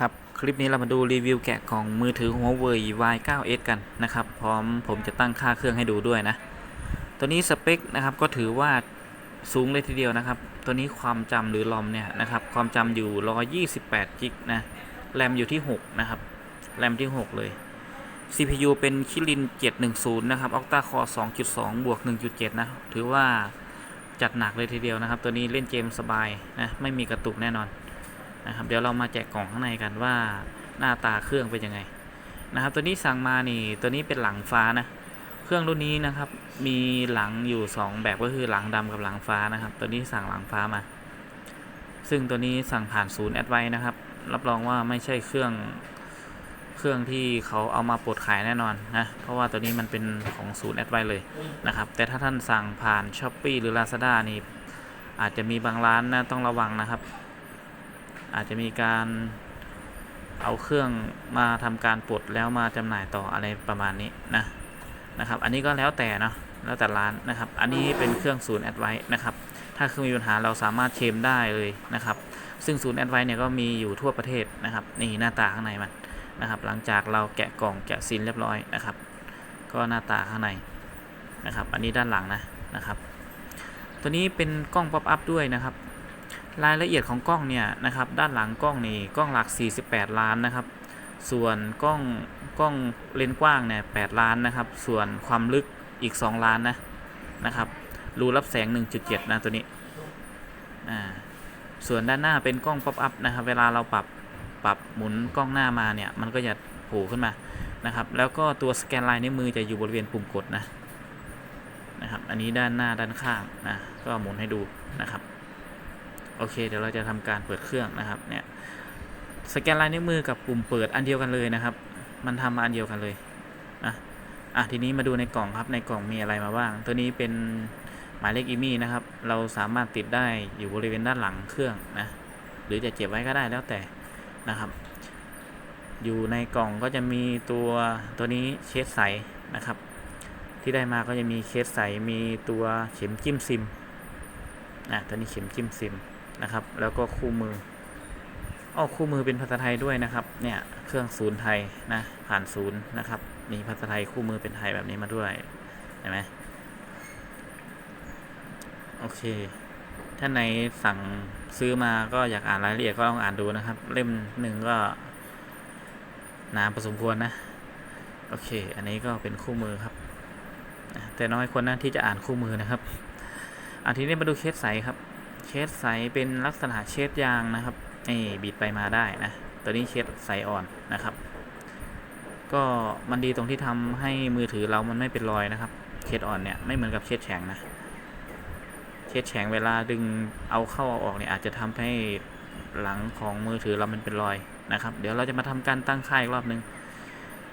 ครับคลิปนี้เรามาดูรีวิวแกะกล่องมือถือ Huawei Y9s กันนะครับ พร้อมผมจะตั้งค่าเครื่องให้ดูด้วยนะ ตัวนี้สเปคนะครับก็ถือว่าสูงเลยทีเดียวนะครับ ตัวนี้ความจำหรือลอมเนี่ยนะครับความจำอยู่ 128กิกนะแรมอยู่ที่ 6 นะครับแรมที่ 6 เลย CPU เป็นคิริน 710 นะครับ Octa Core 2.2 บวก 1.7 นะ ถือว่าจัดหนักเลยทีเดียวนะครับ ตัวนี้เล่นเกมสบายนะไม่มีกระตุกแน่นอน นะครับ เดี๋ยวเรามาแจกกล่องข้างในกันว่าหน้าตาเครื่องเป็นยังไงนะครับ ตัวนี้สั่งมานี่ตัวนี้เป็นหลังฟ้านะ เครื่องรุ่นนี้นะครับ มีหลังอยู่ 2 แบบก็คือหลังดำกับหลังฟ้านะครับ ตัวนี้สั่งหลังฟ้ามา ซึ่งตัวนี้สั่งผ่านศูนย์แอดไว้นะครับ รับรองว่าไม่ใช่เครื่องเครื่องที่เขาเอามาปลดขายแน่นอนนะ เพราะว่าตัวนี้มันเป็นของศูนย์แอดไว้เลยนะครับ แต่ถ้าท่านสั่งผ่าน s h อ p e e หรือ Lazada นี่อาจจะมีบางร้านนะต้องระวังนะครับ อาจจะมีการเอาเครื่องมาทำการปลดแล้วมาจำหน่ายต่ออะไรประมาณนี้นะนะครับ อันนี้ก็แล้วแต่เนาะแล้วแต่ร้านนะครับ อันนี้เป็นเครื่องศูนย์แอดไวนะครับ ถ้าเครื่องมีปัญหาเราสามารถเคลมได้เลยนะครับ ซึ่งศูนย์แอดไวเนี่ยก็มีอยู่ทั่วประเทศนะครับ นี่หน้าตาข้างในมันนะครับ หลังจากเราแกะกล่องแกะซีนเรียบร้อยนะครับ ก็หน้าตาข้างในนะครับ อันนี้ด้านหลังนะนะครับ ตัวนี้เป็นกล้องป๊อปอัพด้วยนะครับ รายละเอียดของกล้องเนี่ยนะครับด้านหลังกล้องนี่กล้องหลัก 48 ล้านนะครับ ส่วนกล้องกล้องเลนส์กว้างเนี่ย8ล้านนะครับ ส่วนความลึกอีก 2 ล้านนะนะครับรูรับแสง 1.7 นะตัวนี้อ่าส่วนด้านหน้าเป็นกล้องป๊อปอัพนะครับ เวลาเราปรับปรับหมุนกล้องหน้ามาเนี่ยมันก็จะโผล่ขึ้นมานะครับ แล้วก็ตัวสแกนลายนิ้วมือจะอยู่บริเวณปุ่มกดนะนะครับ อันนี้ด้านหน้าด้านข้างนะก็หมุนให้ดูนะครับ โอเค เดี๋ยวเราจะทำการเปิดเครื่องนะครับเนี่ยสแกนลายนิ้วมือกับปุ่มเปิดอันเดียวกันเลยนะครับ มันทำมาอันเดียวกันเลยนะอะทีนี้มาดูในกล่องครับในกล่องมีอะไรมาบ้าง ตัวนี้เป็นหมายเลขอีมี่นะครับ เราสามารถติดได้อยู่บริเวณด้านหลังเครื่องนะหรือจะเก็บไว้ก็ได้แล้วแต่นะครับ อยู่ในกล่องก็จะมีตัวตัวนี้เคสใสนะครับ ที่ได้มาก็จะมีเคสใสมีตัวเข็มจิ้มซิมนะตัวนี้เข็มจิ้มซิม นะครับ แล้วก็คู่มืออ้อคู่มือเป็นภาษาไทยด้วยนะครับ เนี่ย เครื่องศูนย์ไทยนะ ผ่านศูนย์นะครับ มีภาษาไทยคู่มือเป็นไทยแบบนี้มาด้วยเห็นไหมโอเคท่านไหนสั่งซื้อมาก็อยากอ่านรายละเอียดก็ลองอ่านดูนะครับ เล่มหนึ่งก็นานพอสมควรนะ โอเค อันนี้ก็เป็นคู่มือครับ แต่น้อยคนนะที่จะอ่านคู่มือนะครับอันทีนี้มาดูเคสใสครับ เคสใสเป็นลักษณะเชดยางนะครับนี่บีดไปมาได้นะ ตัวนี้เคสใสอ่อนนะครับ ก็มันดีตรงที่ทำให้มือถือเรามันไม่เป็นรอยนะครับเคสอ่อนเนี่ยไม่เหมือนกับเคสแข็งนะเคสแข็งเวลาดึงเอาเข้าเอาออกเนี่ยอาจจะทำให้หลังของมือถือเรามันเป็นรอยนะครับ เดี๋ยวเราจะมาทำการตั้งค่ายอีกรอบนึง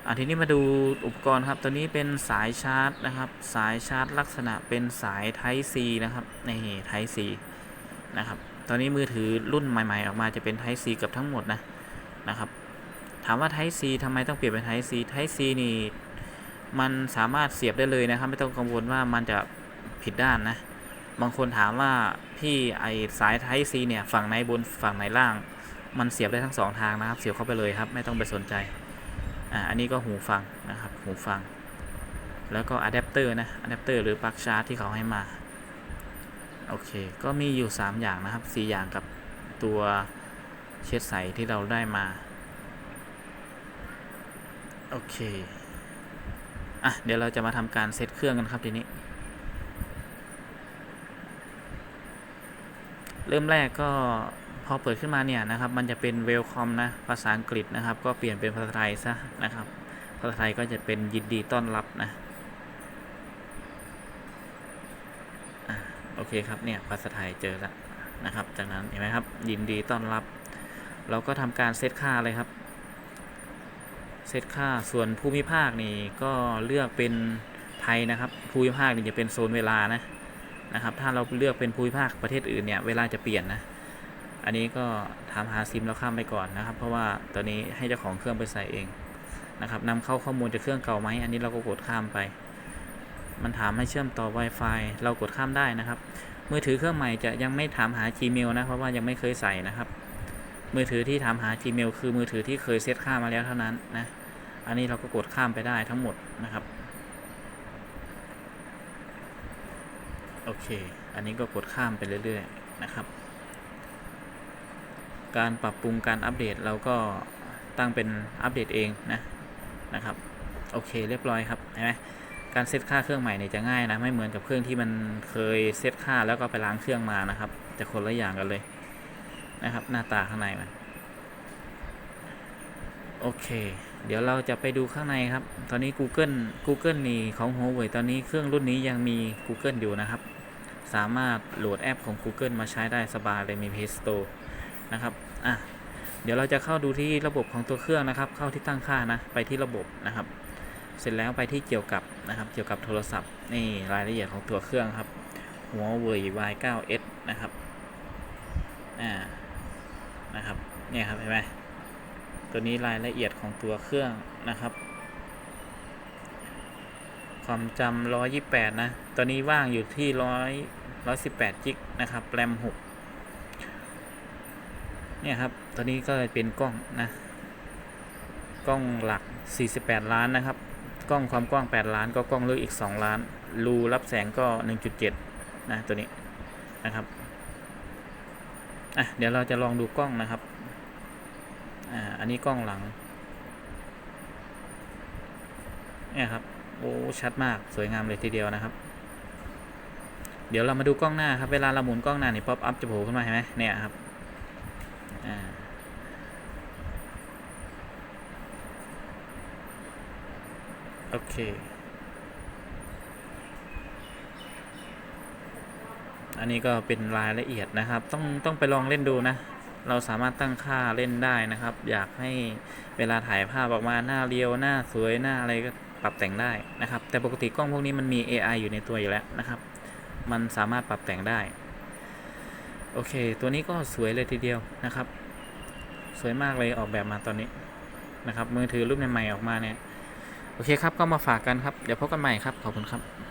อะทีนี้มาดูอุปกรณ์ครับตัวนี้เป็นสายชาร์จนะครับ สายชาร์จลักษณะเป็นสาย Type C นะครับนี่ Type C นะครับ ตอนนี้มือถือรุ่นใหม่ ๆ ออกมาจะเป็น Type C เกับทั้งหมดนะนะครับ ถามว่า Type C ทำไมต้องเปลี่ยนเป็น Type C Type C นี่มันสามารถเสียบได้เลยนะครับ ไม่ต้องกังวลว่ามันจะผิดด้านนะ บางคนถามว่าพี่ไอสาย Type C เนี่ยฝั่งไหนบนฝั่งไหนล่าง มันเสียบได้ทั้งสองทางนะครับ เสียบเข้าไปเลยครับ ไม่ต้องไปสนใจอ่าอันนี้ก็หูฟังนะครับหูฟัง แล้วก็อะแดปเตอร์นะอะแดปเตอร์หรือปลั๊กชาร์จที่เขาให้มา โอเค ก็มีอยู่ 3 อย่างนะครับ 4 อย่างกับตัวเช็ดใสที่เราได้มา โอเค อะ เดี๋ยวเราจะมาทำการเซตเครื่องกันครับทีนี้ เริ่มแรกก็พอเปิดขึ้นมาเนี่ยนะครับ มันจะเป็น welcome นะ ภาษาอังกฤษนะครับ ก็เปลี่ยนเป็นภาษาไทยซะนะครับ ภาษาไทยก็จะเป็นยินดีต้อนรับนะอะโอ เคครับเนี่ยภาษาไทยเจอแล้วนะครับ จากนั้นเห็นไหมครับ ยินดีต้อนรับ เราก็ทำการเซตค่าเลยครับเซตค่าส่วนภูมิภาคนี่ก็เลือกเป็นไทยนะครับ ภูมิภาคนี่จะเป็นโซนเวลานะนะครับ ถ้าเราเลือกเป็นภูมิภาคประเทศอื่นเนี่ยเวลาจะเปลี่ยนนะอันนี้ก็ถามหาซิมแล้วข้ามไปก่อนนะครับ เพราะว่าตัวนี้ให้เจ้าของเครื่องไปใส่เองนะครับนำเข้าข้อมูลจากเครื่องเก่าไหมอันนี้เราก็กดข้ามไป มันถามให้เชื่อมต่อ Wi-Fi เรากดข้ามได้นะครับ มือถือเครื่องใหม่จะยังไม่ถามหา Gmail นะ เพราะว่ายังไม่เคยใส่นะครับ มือถือที่ถามหา Gmail คือมือถือที่เคยเซตค่ามาแล้วเท่านั้นนะ อันนี้เราก็กดข้ามไปได้ทั้งหมดนะครับ โอเค อันนี้ก็กดข้ามไปเรื่อย ๆ นะครับ การปรับปรุงการอัปเดตเราก็ตั้งเป็นอัปเดตเองนะนะครับ โอเคเรียบร้อยครับเห็นไหม การเซตค่าเครื่องใหม่เนี่ยจะง่ายนะ ไม่เหมือนกับเครื่องที่มันเคยเซตค่าแล้วก็ไปล้างเครื่องมานะครับ จะคนละอย่างกันเลยนะครับ หน้าตาข้างในมันโอเค เดี๋ยวเราจะไปดูข้างในครับ ตอนนี้ Google Google นี่ของ Huawei ตอนนี้เครื่องรุ่นนี้ยังมี Google อยู่นะครับ สามารถโหลดแอปของ Google มาใช้ได้สบายเลยมี Play Store นะครับ อะ เดี๋ยวเราจะเข้าดูที่ระบบของตัวเครื่องนะครับ เข้าที่ตั้งค่านะ ไปที่ระบบนะครับ เสร็จแล้วไปที่เกี่ยวกับนะครับเกี่ยวกับโทรศัพท์นี่รายละเอียดของตัวเครื่องครับ Huawei Y9s นะครับอ่านะครับเนี่ยครับเห็นไหมตัวนี้รายละเอียดของตัวเครื่องนะครับ ความจำ128 นะ ตัวนี้ว่างอยู่ที่ 100 118จิกนะครับแรม6เนี่ยครับตัวนี้ก็เป็นกล้องนะ กล้องหลัก 48 ล้านนะครับ กล้องความกว้าง 8 ล้าน ก็กล้องลึกอีก 2 ล้าน รูรับแสงก็ 1.7 นะตัวนี้นะครับอะเดี๋ยวเราจะลองดูกล้องนะครับอ่าอันนี้กล้องหลังเนี่ยครับโอ้ชัดมากสวยงามเลยทีเดียวนะครับ เดี๋ยวเรามาดูกล้องหน้าครับเวลาเราหมุนกล้องหน้านี่ป๊อปอัพจะโผล่ขึ้นมาเห็นไหมเนี่ยครับอ่า โอเค อันนี้ก็เป็นรายละเอียดนะครับ ต้องต้องไปลองเล่นดูนะ เราสามารถตั้งค่าเล่นได้นะครับ อยากให้เวลาถ่ายภาพออกมาหน้าเรียวหน้าสวยหน้าอะไรก็ปรับแต่งได้นะครับ แต่ปกติกล้องพวกนี้มันมี AI อยู่ในตัวอยู่แล้วนะครับ มันสามารถปรับแต่งได้ โอเค ตัวนี้ก็สวยเลยทีเดียวนะครับ สวยมากเลยออกแบบมาตอนนี้นะครับ มือถือรุ่นใหม่ๆออกมาเนี่ย โอเคครับก็มาฝากกันครับ เดี๋ยวพบกันใหม่ครับ ขอบคุณครับ